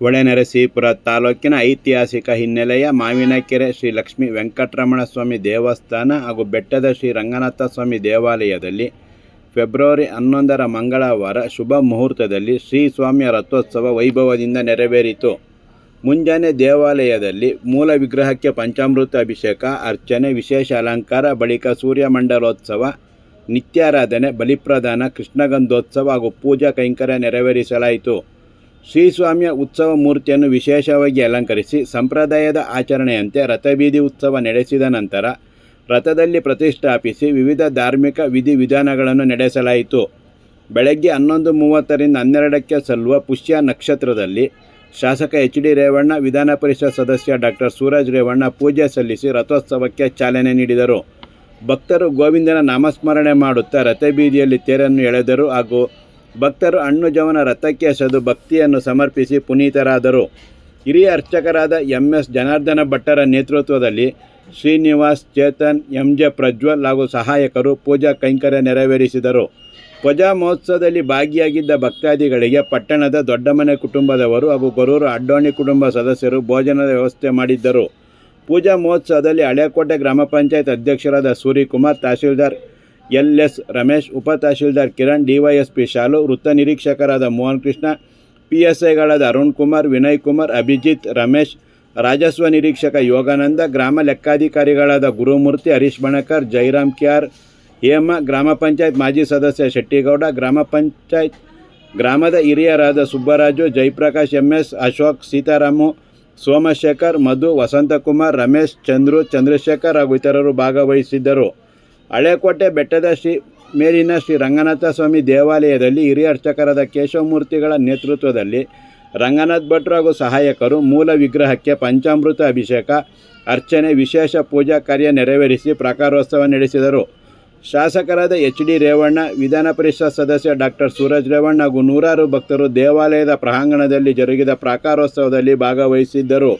ಹೊಳೆನರಸೀಪುರ ತಾಲೂಕಿನ ಐತಿಹಾಸಿಕ ಹಿನ್ನೆಲೆಯ ಮಾವಿನಕೆರೆ ಶ್ರೀ ಲಕ್ಷ್ಮೀ ವೆಂಕಟರಮಣ ಸ್ವಾಮಿ ದೇವಸ್ಥಾನ ಹಾಗೂ ಬೆಟ್ಟದ ಶ್ರೀ ರಂಗನಾಥ ಸ್ವಾಮಿ ದೇವಾಲಯದಲ್ಲಿ ಫೆಬ್ರವರಿ ಹನ್ನೊಂದರ ಮಂಗಳವಾರ ಶುಭ ಮುಹೂರ್ತದಲ್ಲಿ ಶ್ರೀ ಸ್ವಾಮಿಯ ರಥೋತ್ಸವ ವೈಭವದಿಂದ ನೆರವೇರಿತು. ಮುಂಜಾನೆ ದೇವಾಲಯದಲ್ಲಿ ಮೂಲ ವಿಗ್ರಹಕ್ಕೆ ಪಂಚಾಮೃತ ಅಭಿಷೇಕ, ಅರ್ಚನೆ, ವಿಶೇಷ ಅಲಂಕಾರ, ಬಳಿಕ ಸೂರ್ಯಮಂಡಲೋತ್ಸವ ನಿತ್ಯಾರಾಧನೆ, ಬಲಿಪ್ರದಾನ ಕೃಷ್ಣಗಂಧೋತ್ಸವ ಹಾಗೂ ಪೂಜಾ ಕೈಂಕರ್ಯ ನೆರವೇರಿಸಲಾಯಿತು. ಶ್ರೀಸ್ವಾಮಿಯ ಉತ್ಸವ ಮೂರ್ತಿಯನ್ನು ವಿಶೇಷವಾಗಿ ಅಲಂಕರಿಸಿ ಸಂಪ್ರದಾಯದ ಆಚರಣೆಯಂತೆ ರಥಬೀದಿ ಉತ್ಸವ ನಡೆಸಿದ ನಂತರ ರಥದಲ್ಲಿ ಪ್ರತಿಷ್ಠಾಪಿಸಿ ವಿವಿಧ ಧಾರ್ಮಿಕ ವಿಧಿವಿಧಾನಗಳನ್ನು ನಡೆಸಲಾಯಿತು. ಬೆಳಗ್ಗೆ ಹನ್ನೊಂದು ಮೂವತ್ತರಿಂದ ಹನ್ನೆರಡಕ್ಕೆ ಸಲ್ಲುವ ಪುಷ್ಯ ನಕ್ಷತ್ರದಲ್ಲಿ ಶಾಸಕ ಎಚ್ ಡಿ ರೇವಣ್ಣ, ವಿಧಾನ ಪರಿಷತ್ ಸದಸ್ಯ ಡಾಕ್ಟರ್ ಸೂರಜ್ ರೇವಣ್ಣ ಪೂಜೆ ಸಲ್ಲಿಸಿ ರಥೋತ್ಸವಕ್ಕೆ ಚಾಲನೆ ನೀಡಿದರು. ಭಕ್ತರು ಗೋವಿಂದನ ನಾಮಸ್ಮರಣೆ ಮಾಡುತ್ತಾ ರಥಬೀದಿಯಲ್ಲಿ ತೇರನ್ನು ಎಳೆದರು ಹಾಗೂ ಭಕ್ತರು ಹಣ್ಣು ಜವನ ರಥಕ್ಕೆ ಎಸೆದು ಭಕ್ತಿಯನ್ನು ಸಮರ್ಪಿಸಿ ಪುನೀತರಾದರು. ಹಿರಿಯ ಅರ್ಚಕರಾದ ಎಂ ಎಸ್ ಜನಾರ್ದನ ಭಟ್ಟರ ನೇತೃತ್ವದಲ್ಲಿ ಶ್ರೀನಿವಾಸ್, ಚೇತನ್, ಎಂ ಜೆ ಪ್ರಜ್ವಲ್ ಹಾಗೂ ಸಹಾಯಕರು ಪೂಜಾ ಕೈಂಕರ್ಯ ನೆರವೇರಿಸಿದರು. ಪೂಜಾ ಮಹೋತ್ಸವದಲ್ಲಿ ಭಾಗಿಯಾಗಿದ್ದ ಭಕ್ತಾದಿಗಳಿಗೆ ಪಟ್ಟಣದ ದೊಡ್ಡಮನೆ ಕುಟುಂಬದವರು ಹಾಗೂ ಗೊರೂರು ಅಡ್ಡೋಣಿ ಕುಟುಂಬ ಸದಸ್ಯರು ಭೋಜನದ ವ್ಯವಸ್ಥೆ ಮಾಡಿದ್ದರು. ಪೂಜಾ ಮಹೋತ್ಸವದಲ್ಲಿ ಹಳೆಕೋಟೆ ಗ್ರಾಮ ಪಂಚಾಯತ್ ಅಧ್ಯಕ್ಷರಾದ ಸೂರ್ಯಕುಮಾರ್ ತಹಶೀಲ್ದಾರ್ ಎಲ್ ಎಸ್ ರಮೇಶ್, ಉಪ ತಹಶೀಲ್ದಾರ್ ಕಿರಣ್ ಡಿವೈಎಸ್ಪಿ ಶಾಲು, ವೃತ್ತ ನಿರೀಕ್ಷಕರಾದ ಮೋಹನ್ ಕೃಷ್ಣ, ಪಿ ಎಸ್ ಐಗಳಾದ ಅರುಣ್ ಕುಮಾರ್, ವಿನಯ್ ಕುಮಾರ್, ಅಭಿಜಿತ್ ರಮೇಶ್, ರಾಜಸ್ವ ನಿರೀಕ್ಷಕ ಯೋಗಾನಂದ, ಗ್ರಾಮ ಲೆಕ್ಕಾಧಿಕಾರಿಗಳಾದ ಗುರುಮೂರ್ತಿ ಹರೀಶ್ ಬಣಕರ್, ಜೈರಾಮ್ ಕ್ಯಾರ್, ಹೇಮ, ಗ್ರಾಮ ಪಂಚಾಯತ್ ಮಾಜಿ ಸದಸ್ಯ ಶೆಟ್ಟಿಗೌಡ, ಗ್ರಾಮ ಪಂಚಾಯತ್ ಗ್ರಾಮದ ಹಿರಿಯರಾದ ಸುಬ್ಬರಾಜು ಜಯಪ್ರಕಾಶ್ ಎಂ ಎಸ್ ಅಶೋಕ್, ಸೀತಾರಾಮು, ಸೋಮಶೇಖರ್, ಮಧು, ವಸಂತಕುಮಾರ್, ರಮೇಶ್, ಚಂದ್ರು, ಚಂದ್ರಶೇಖರ್ ಹಾಗೂ ಇತರರು ಭಾಗವಹಿಸಿದ್ದರು. ಹಳೆಕೋಟೆ ಬೆಟ್ಟದ ಶ್ರೀ ಮೇಲಿನ ಶ್ರೀ ರಂಗನಾಥ ಸ್ವಾಮಿ ದೇವಾಲಯದಲ್ಲಿ ಹಿರಿಯ ಅರ್ಚಕರಾದ ಕೇಶವಮೂರ್ತಿಗಳ ನೇತೃತ್ವದಲ್ಲಿ ರಂಗನಾಥ್ ಭಟ್ರು ಹಾಗೂ ಸಹಾಯಕರು ಮೂಲ ವಿಗ್ರಹಕ್ಕೆ ಪಂಚಾಮೃತ ಅಭಿಷೇಕ, ಅರ್ಚನೆ, ವಿಶೇಷ ಪೂಜಾ ಕಾರ್ಯ ನೆರವೇರಿಸಿ ಪ್ರಾಕಾರೋತ್ಸವ ನಡೆಸಿದರು. ಶಾಸಕರಾದ ಎಚ್ ಡಿ ರೇವಣ್ಣ, ವಿಧಾನ ಪರಿಷತ್ ಸದಸ್ಯ ಡಾಕ್ಟರ್ ಸೂರಜ್ ರೇವಣ್ಣ ಹಾಗೂ ನೂರಾರು ಭಕ್ತರು ದೇವಾಲಯದ ಪ್ರಾಂಗಣದಲ್ಲಿ ಜರುಗಿದ ಪ್ರಾಕಾರೋತ್ಸವದಲ್ಲಿ ಭಾಗವಹಿಸಿದ್ದರು.